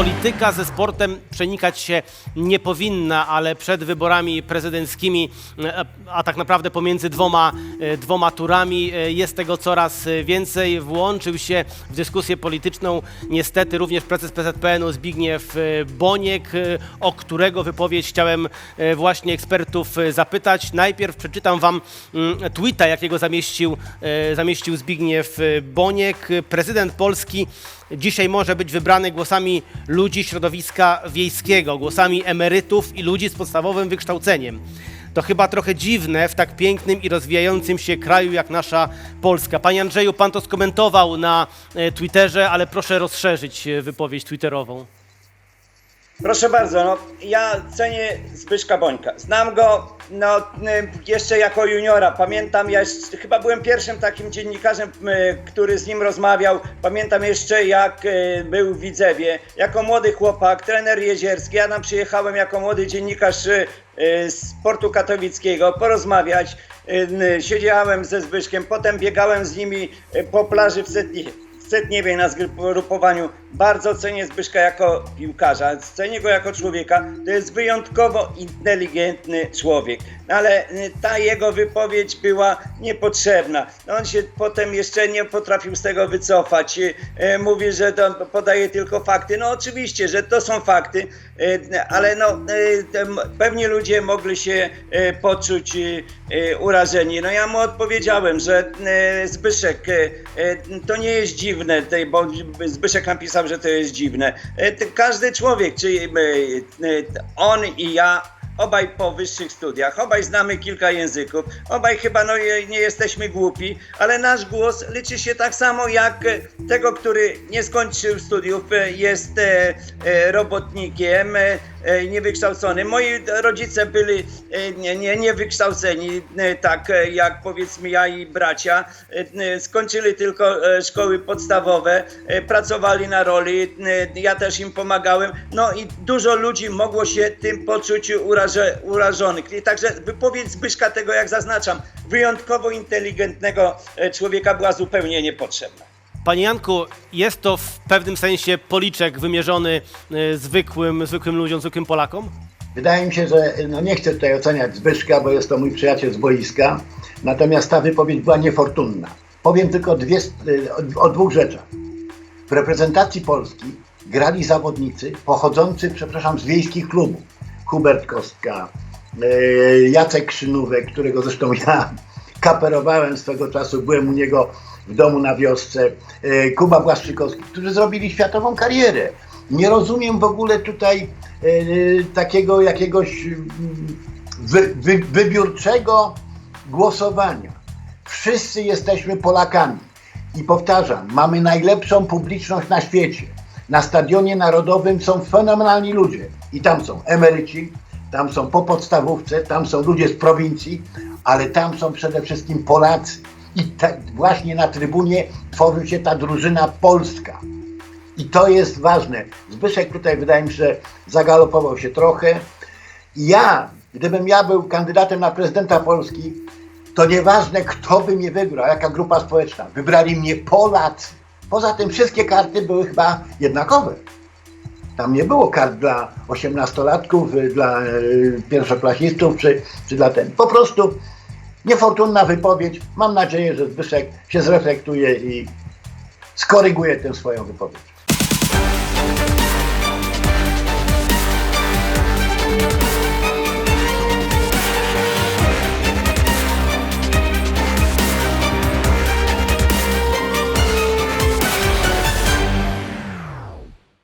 polityka ze sportem przenikać się nie powinna, ale przed wyborami prezydenckimi, e, a tak naprawdę pomiędzy dwoma, e, dwoma turami e, jest tego coraz więcej. Włączył się w dyskusję polityczną niestety również prezes PZPN-u Zbigniew Boniek, o którego wypowiedź chciałem właśnie ekspertów zapytać. Najpierw przeczytam wam mm, tweeta, jakiego zamieścił, zamieścił Zbigniew Boniek. Prezydent Polski dzisiaj może być wybrany głosami ludzi środowiska wiejskiego, głosami emerytów i ludzi z podstawowym wykształceniem. To chyba trochę dziwne w tak pięknym i rozwijającym się kraju jak nasza Polska. Panie Andrzeju, pan to skomentował na e, Twitterze, ale proszę rozszerzyć e, wypowiedź twitterową. Proszę bardzo, no, ja cenię Zbyszka Bońka. Znam go no, y, jeszcze jako juniora. Pamiętam, ja chyba byłem pierwszym takim dziennikarzem, y, który z nim rozmawiał. Pamiętam jeszcze, jak y, był w Widzewie. Jako młody chłopak, trener Jezierski. Ja tam przyjechałem jako młody dziennikarz z portu katowickiego porozmawiać. Siedziałem ze Zbyszkiem, potem biegałem z nimi po plaży w Setnie. Setniewie na zgrupowaniu. Bardzo cenię Zbyszka jako piłkarza, cenię go jako człowieka. To jest wyjątkowo inteligentny człowiek. No ale y, ta jego wypowiedź była niepotrzebna. No on się potem jeszcze nie potrafił z tego wycofać. Y, y, Mówi, że to podaje tylko fakty. No oczywiście, że to są fakty, ale no pewnie ludzie mogli się poczuć urażeni. No ja mu odpowiedziałem, że Zbyszek, to nie jest dziwne, tej- bo Zbyszek napisał, że to jest dziwne. Ty- Każdy człowiek, czy y, y, on i ja, obaj po wyższych studiach, obaj znamy kilka języków, obaj chyba no, nie jesteśmy głupi, ale nasz głos liczy się tak samo jak e, tego, który nie skończył studiów, e, jest e, e, robotnikiem, e, e, niewykształcony. Moi rodzice byli e, nie, nie, niewykształceni, e, tak e, jak powiedzmy ja i bracia. E, e, Skończyli tylko e, szkoły podstawowe, e, pracowali na roli, e, ja też im pomagałem. No i dużo ludzi mogło się tym poczuć uraże, urażonych. Także wypowiedź Zbyszka tego, jak zaznaczam, wyjątkowo inteligentnego e, człowieka była zupełnie niepotrzebna. Panie Janku, jest to w pewnym sensie policzek wymierzony e, zwykłym, zwykłym ludziom, zwykłym Polakom? Wydaje mi się, że no nie chcę tutaj oceniać Zbyszka, bo jest to mój przyjaciel z boiska, natomiast ta wypowiedź była niefortunna. Powiem tylko dwie, o, o dwóch rzeczach. W reprezentacji Polski grali zawodnicy pochodzący, przepraszam, z wiejskich klubów. Hubert Kostka, e, Jacek Krzynówek, którego zresztą ja kaperowałem swego czasu, byłem u niego w domu na wiosce, e, Kuba Błaszczykowski, którzy zrobili światową karierę. Nie rozumiem w ogóle tutaj e, takiego jakiegoś mm, wy, wy, wybiórczego głosowania. Wszyscy jesteśmy Polakami. I powtarzam, mamy najlepszą publiczność na świecie. Na stadionie narodowym są fenomenalni ludzie. I tam są emeryci, tam są po podstawówce, tam są ludzie z prowincji, ale tam są przede wszystkim Polacy. I tak właśnie na trybunie tworzy się ta drużyna polska. I to jest ważne. Zbyszek tutaj wydaje mi się, że zagalopował się trochę. Ja, gdybym ja był kandydatem na prezydenta Polski, to nieważne kto by mnie wybrał, jaka grupa społeczna. Wybrali mnie Polacy. Poza tym wszystkie karty były chyba jednakowe. Tam nie było kart dla osiemnastolatków, dla y, pierwszoklasistów czy, czy dla ten. Po prostu Niefortunna wypowiedź. Mam nadzieję, że Zbyszek się zreflektuje i skoryguje tę swoją wypowiedź.